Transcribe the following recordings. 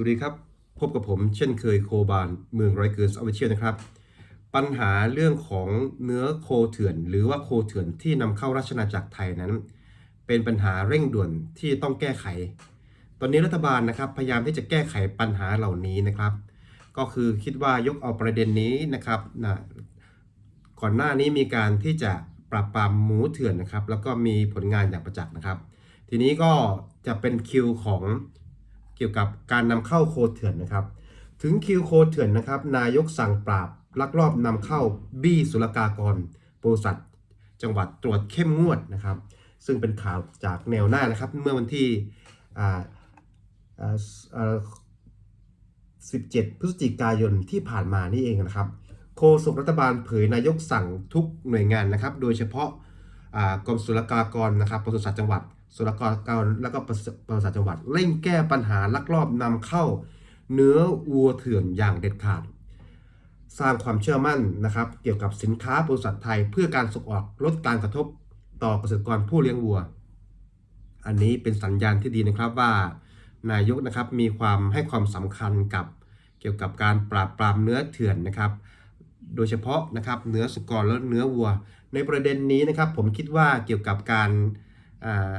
วัสดีครับ พบกับผมเช่นเคยโคบานเมืองไรเกิร์สออฟฟิเชียนะครับ ปัญหาเรื่องของเนื้อโคเถื่อน หรือว่าโคเถื่อนที่นำเข้าราชอาณาจักรไทยนั้น เป็นปัญหาเร่งด่วนที่ต้องแก้ไข ตอนนี้รัฐบาลนะครับพยายามที่จะแก้ไขปัญหาเหล่านี้นะครับ ก็คือคิดว่ายกเอาประเด็นนี้นะครับนะก่อนหน้านี้มีการที่จะปราบปรามหมูเถื่อนนะครับ แล้วก็มีผลงานอย่างประจักษ์นะครับ ทีนี้ก็จะเป็นคิวของ เกี่ยวกับการนำเข้าโคเถื่อนนะครับ ถึงคิวโคเถื่อนนะครับ นายกสั่งปราบลักลอบนำเข้าบี้ศุลกากรบริษัทจังหวัดตรวจเข้มงวดนะครับ ซึ่งเป็นข่าวจากแนวหน้านะครับ เมื่อวันที่17 พฤศจิกายนที่ผ่านมานี่เองนะครับ โฆษกรัฐบาลเผยนายกสั่งทุกหน่วยงานนะครับ โดยเฉพาะกรมศุลกากรนะครับปศุสัตว์จังหวัด ศุลกากรแล้วก็ปศุปศุสัตว์จังหวัด เร่งแก้ปัญหาลักลอบนำเข้า เนื้อวัวเถื่อนอย่างเด็ดขาด สร้างความเชื่อมั่นนะครับ เกี่ยวกับสินค้าบริษัทไทยเพื่อการส่งออกลดการกระทบต่อเกษตรกรผู้เลี้ยงวัว อันนี้เป็นสัญญาณที่ดีนะครับว่านายกนะครับมีความให้ความสำคัญกับเกี่ยวกับการปราบปรามเนื้อเถื่อนนะครับ โดยเฉพาะนะครับเนื้อสุกรและเนื้อวัว ในประเด็นนี้นะครับผมคิดว่าเกี่ยวกับการอ่า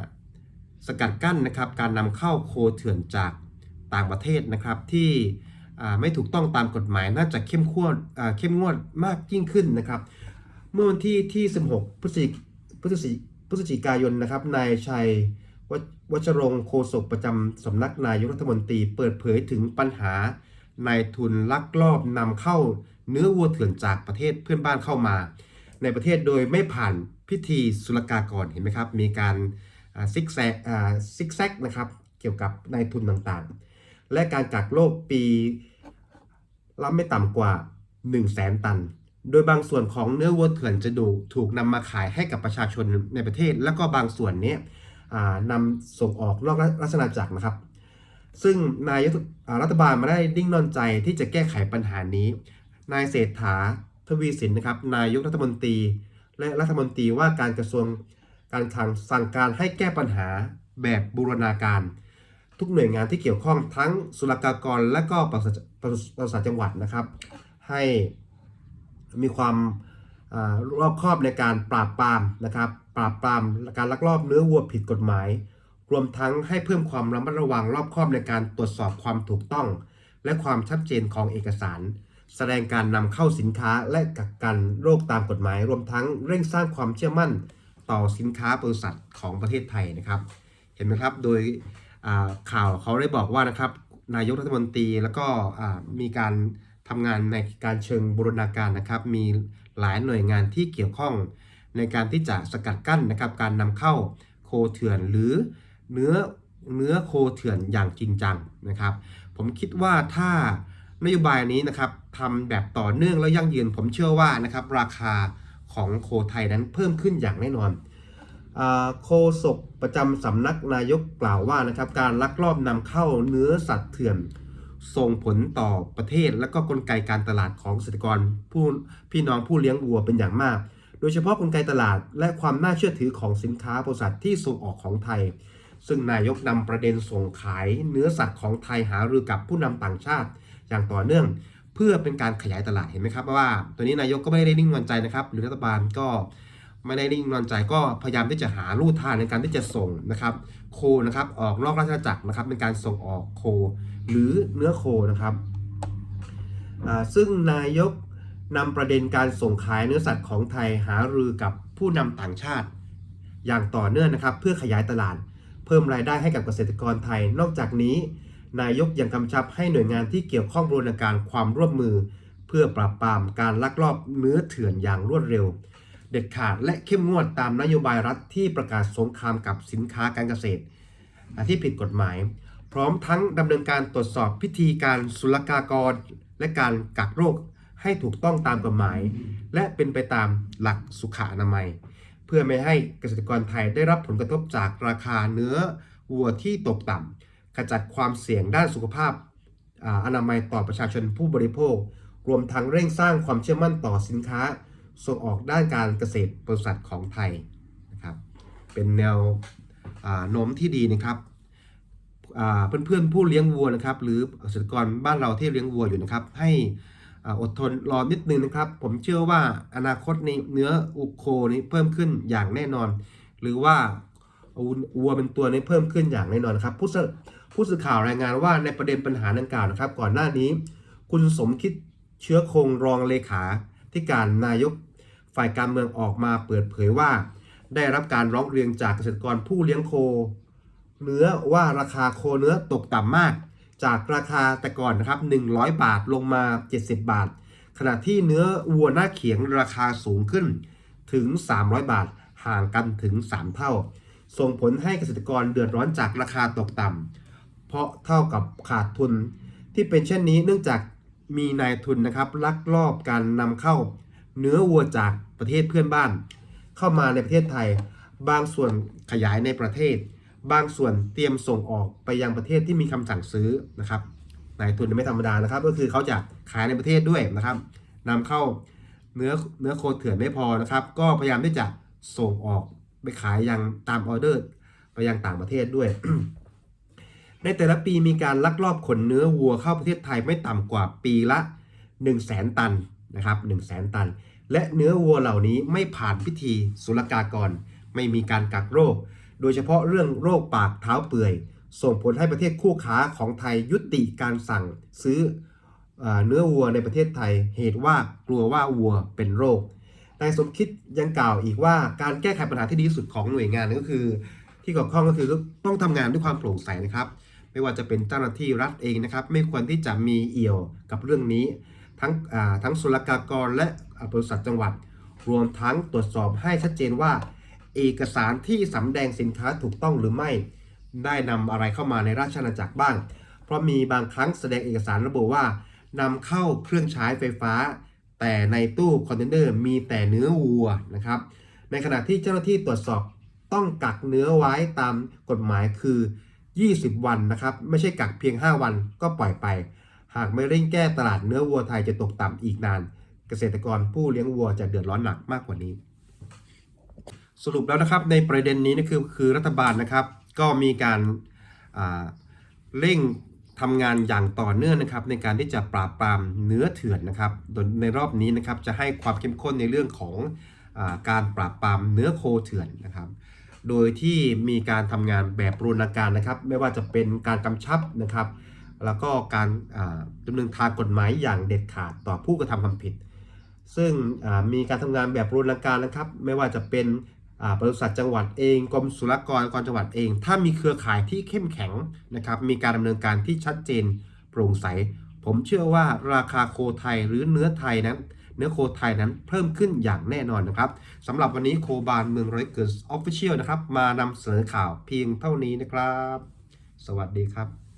สกัดกั้นนะครับการนำเข้าโคเถื่อนจากต่างประเทศนะครับที่ไม่ถูกต้องตามกฎหมายน่าจะเข้มข้นเข้มงวดมากยิ่งขึ้นนะครับ เมื่อวันที่ที่ 16 พฤศจิพฤศจิพฤศจิกายนนะครับนายชัยววัชรงค์โฆษกประจำสำนักนายกรัฐมนตรีเปิดเผยถึงปัญหานายทุนลักลอบนำเข้าเนื้อวัวเถื่อนจากประเทศเพื่อนบ้านเข้ามา ในประเทศโดยไม่ผ่านพิธีศุลกากรเห็นไหมครับ มีการ ซิกแซกซิกแซกนะครับเกี่ยวกับนายทุนต่างๆ และการกักโรคปีละไม่ต่ำกว่า 1 0 0 0 0แสนตัน โดยบางส่วนของเนื้อวัวเถื่อนจะดูถูกนำมาขายให้กับประชาชนในประเทศ แล้วก็บางส่วนนี้อ่านำส่งออกนอกราชอาจักรนะครับ ซึ่งนายรัฐบาลมาได้ดิ้งนอนใจที่จะแก้ไขปัญหานี้ นายเศรษฐาทวีสินนะครับ นายกรัฐมนตรี และรัฐมนตรีว่าการกระทรวง การคลังสั่งการให้แก้ปัญหาแบบบูรณาการ ทุกหน่วยงานที่เกี่ยวข้องทั้งศุลกากรและก็ปศุปศุปศุสัตว์จังหวัดนะครับ ให้มีความอรอบคอบในการปราบปรามนะครับปราบปรามการลักลอบเนื้อวัวผิดกฎหมาย รวมทั้งให้เพิ่มความระมัดระวังรอบคอบในการตรวจสอบความถูกต้อง และความชัดเจนของเอกสาร แสดงการนำเข้าสินค้าและกักกันโรคตามกฎหมาย รวมทั้งเร่งสร้างความเชื่อมั่น ต่อสินค้าบริษัทของประเทศไทยนะครับ เห็นไหมครับโดยข่าวเขาได้บอกว่านะครับนายกรัฐมนตรีแล้วก็มีการทำงานในการเชิงบูรณาการนะครับ มีหลายหน่วยงานที่เกี่ยวข้อง ในการที่จะสกัดกั้นนะครับการนำเข้าโคเถื่อนหรือเนื้อเนื้อโคเถื่อนอย่างจริงจังนะครับ ผมคิดว่าถ้านโยบายนี้นะครับทำแบบต่อเนื่องและยั่งยืนผมเชื่อว่านะครับราคา ของโคไทยนั้นเพิ่มขึ้นอย่างแน่นอนโคศกประจำสำนักนายกกล่าวว่านะครับการลักลอบนำเข้าเนื้อสัตว์เถื่อนส่งผลต่อประเทศและก็กลไกการตลาดของเกษตรกรผู้พี่น้องผู้เลี้ยงวัวเป็นอย่างมาก โดยเฉพาะกลไกตลาดและความน่าเชื่อถือของสินค้าบริษัทที่ส่งออกของไทย ซึ่งนายกนำประเด็นส่งขายเนื้อสัตว์ของไทยหารือกับผู้นำต่างชาติ อย่างต่อเนื่อง พื่อเป็นการขยายตลาดเห็นไหมครับว่า ตัวนี้นายกก็ไม่ได้นิ่งนอนใจนะครับ หรือรัฐบาลก็ไม่ได้นิ่งนอนใจก็พยายามที่จะหาลู่ทางในการที่จะส่งนะครับ โคนะครับออกนอกราชอาณาจักรนะครับเป็นการส่งออกโค หรือเนื้อโคนะครับซึ่งนายกนำประเด็นการส่งขายเนื้อสัตว์ของไทยหารือกับผู้นำต่างชาติ อย่างต่อเนื่องนะครับ เพื่อขยายตลาด เพิ่มรายได้ให้กับเกษตรกรไทย นอกจากนี้ นายกยังกำชับให้หน่วยงานที่เกี่ยวข้องบูรณาการความร่วมมือ เพื่อปราบปรามการลักลอบเนื้อเถื่อนอย่างรวดเร็ว เด็ดขาดและเข้มงวดตามนโยบายรัฐที่ประกาศสงครามกับสินค้าการเกษตรที่ผิดกฎหมาย พร้อมทั้งดำเนินการตรวจสอบพิธีการศุลกากร และการกักโรคให้ถูกต้องตามกฎหมาย และเป็นไปตามหลักสุขอนามัย เพื่อไม่ให้เกษตรกรไทยได้รับผลกระทบจากราคาเนื้อวัวที่ตกต่ำ ขจัดความเสี่ยงด้านสุขภาพออนามัยต่อประชาชนผู้บริโภค รวมทั้งเร่งสร้างความเชื่อมั่นต่อสินค้า ส่งออกด้านการเกษตรบริษัทของไทยนะครับเป็นแนวโน้มที่ดีนะครับผอ่าเพื่อนๆผู้เลี้ยงวัวนะครับ หรือเกษตรกรบ้านเราที่เลี้ยงวัวอยู่นะครับ ให้อดทนรอนิดนึงนะครับ ผมเชื่อว่าอนาคตในเนื้ออุโคนี้เพิ่มขึ้นอย่างแน่นอน หรือว่าวัวเป็นตัวนี้เพิ่มขึ้นอย่างแน่นอนนครับผู้สื่อ ผู้สื่อข่าวรายงานว่าในประเด็นปัญหาดังกล่าวนะครับ ก่อนหน้านี้ คุณสมคิดเชื้อคงรองเลขาที่การนายกฝ่ายการเมืองออกมาเปิดเผยว่า ได้รับการร้องเรียนจากเกษตรกรผู้เลี้ยงโค เนื้อว่าราคาโคเนื้อตกต่ำมาก จากราคาแต่ก่อนนะครับ 100 บาทลงมา 70 บาท ขณะที่เนื้อวัวหน้าเขียงราคาสูงขึ้นถึง 300 บาทห่างกันถึง 3 เท่า ส่งผลให้เกษตรกรเดือดร้อนจากราคาตกต่ำ เพราะเท่ากับขาดทุน ที่เป็นเช่นนี้เนื่องจากมีนายทุนนะครับลักลอบการนำเข้าเนื้อวัวจากประเทศเพื่อนบ้าน เข้ามาในประเทศไทย บางส่วนขยายในประเทศ บางส่วนเตรียมส่งออกไปยังประเทศที่มีคำสั่งซื้อนะครับนายทุนไม่ธรรมดานะครับ ก็คือเขาจะขายในประเทศด้วยนะครับนำเข้าเนื้อเนื้อโคเถื่อนไม่พอนะครับ ก็พยายามที่จะส่งออกไปขายยังตามออเดอร์ ไปยังต่างประเทศด้วย ในแต่ละปีมีการลักลอบขนเนื้อวัวเข้าประเทศไทยไม่ต่ำกว่าปีละ 1 0 0 0 0แสนตันนะครับ1 0 0 0 0แสนตัน และเนื้อวัวเหล่านี้ไม่ผ่านพิธีศุลกากร ไม่มีการกักโรค โดยเฉพาะเรื่องโรคปากเท้าเปื่อย ส่งผลให้ประเทศคู่ค้าของไทยยุติการสั่งซื้อเอเนื้อวัวในประเทศไทย เหตุว่ากลัวว่าวัวเป็นโรคนายสมคิดยังกล่าวอีกว่าการแก้ไขปัญหาที่ดีที่สุดของหน่วยงานก็คือ ที่เกี่ยวข้องก็คือต้องทำงานด้วยความโปร่งใสนะครับ ไม่ว่าจะเป็นเจ้าหน้าที่รัฐเองนะครับ ไม่ควรที่จะมีเอี่ยวกับเรื่องนี้ ทั้งทั้งศุลกากรและอ่าบริษัทจังหวัด รวมทั้งตรวจสอบให้ชัดเจนว่า เอกสารที่สำแดงสินค้าถูกต้องหรือไม่ ได้นำอะไรเข้ามาในราชอาณาจักรบ้าง เพราะมีบางครั้งแสดงเอกสารระบุว่านำเข้าเครื่องใช้ไฟฟ้า แต่ในตู้คอนเทนเนอร์มีแต่เนื้อวัวนะครับ ในขณะที่เจ้าหน้าที่ตรวจสอบ ต้องกักเนื้อไว้ตามกฎหมายคือ 20 วันนะครับ ไม่ใช่กักเพียง 5 วันก็ปล่อยไป หากไม่เร่งแก้ตลาดเนื้อวัวไทยจะตกต่ำอีกนาน เกษตรกรผู้เลี้ยงวัวจะเดือดร้อนหนักมากกว่านี้ สรุปแล้วนะครับในประเด็นนี้นะคือคือรัฐบาลนะครับ ก็มีการาเร่งทำงานอย่างต่อเนื่องนะครับในการที่จะปราบปรามเนื้อเถื่อนนะครับ ในรอบนี้นะครับจะให้ความเข้มข้นในเรื่องของอาการปราบปรามเนื้อโคเถื่อนนะครับ โดยที่มีการทำงานแบบบูรณาการนะครับ ไม่ว่าจะเป็นการกำชับนะครับ แล้วก็การอ่าดำเนินทางกฎหมายอย่างเด็ดขาดต่อผู้กระทำความผิด ซึ่งมีการทำงานแบบบูรณาการนะครับ ไม่ว่าจะเป็นบริษัทจังหวัดเองกรมศุลกากรจังหวัดเอง ถ้ามีเครือข่ายที่เข้มแข็งนะครับ มีการดำเนินการที่ชัดเจนโปร่งใส ผมเชื่อว่าราคาโคไทยหรือเนื้อไทยนั้น เนื้อโคไทยนั้นเพิ่มขึ้นอย่างแน่นอนนะครับสำหรับวันนี้โคบานเมืองร้อยเกิร์สออฟฟิเชียลนะครับมานำเสนอข่าวเพียงเท่านี้นะครับ สวัสดีครับ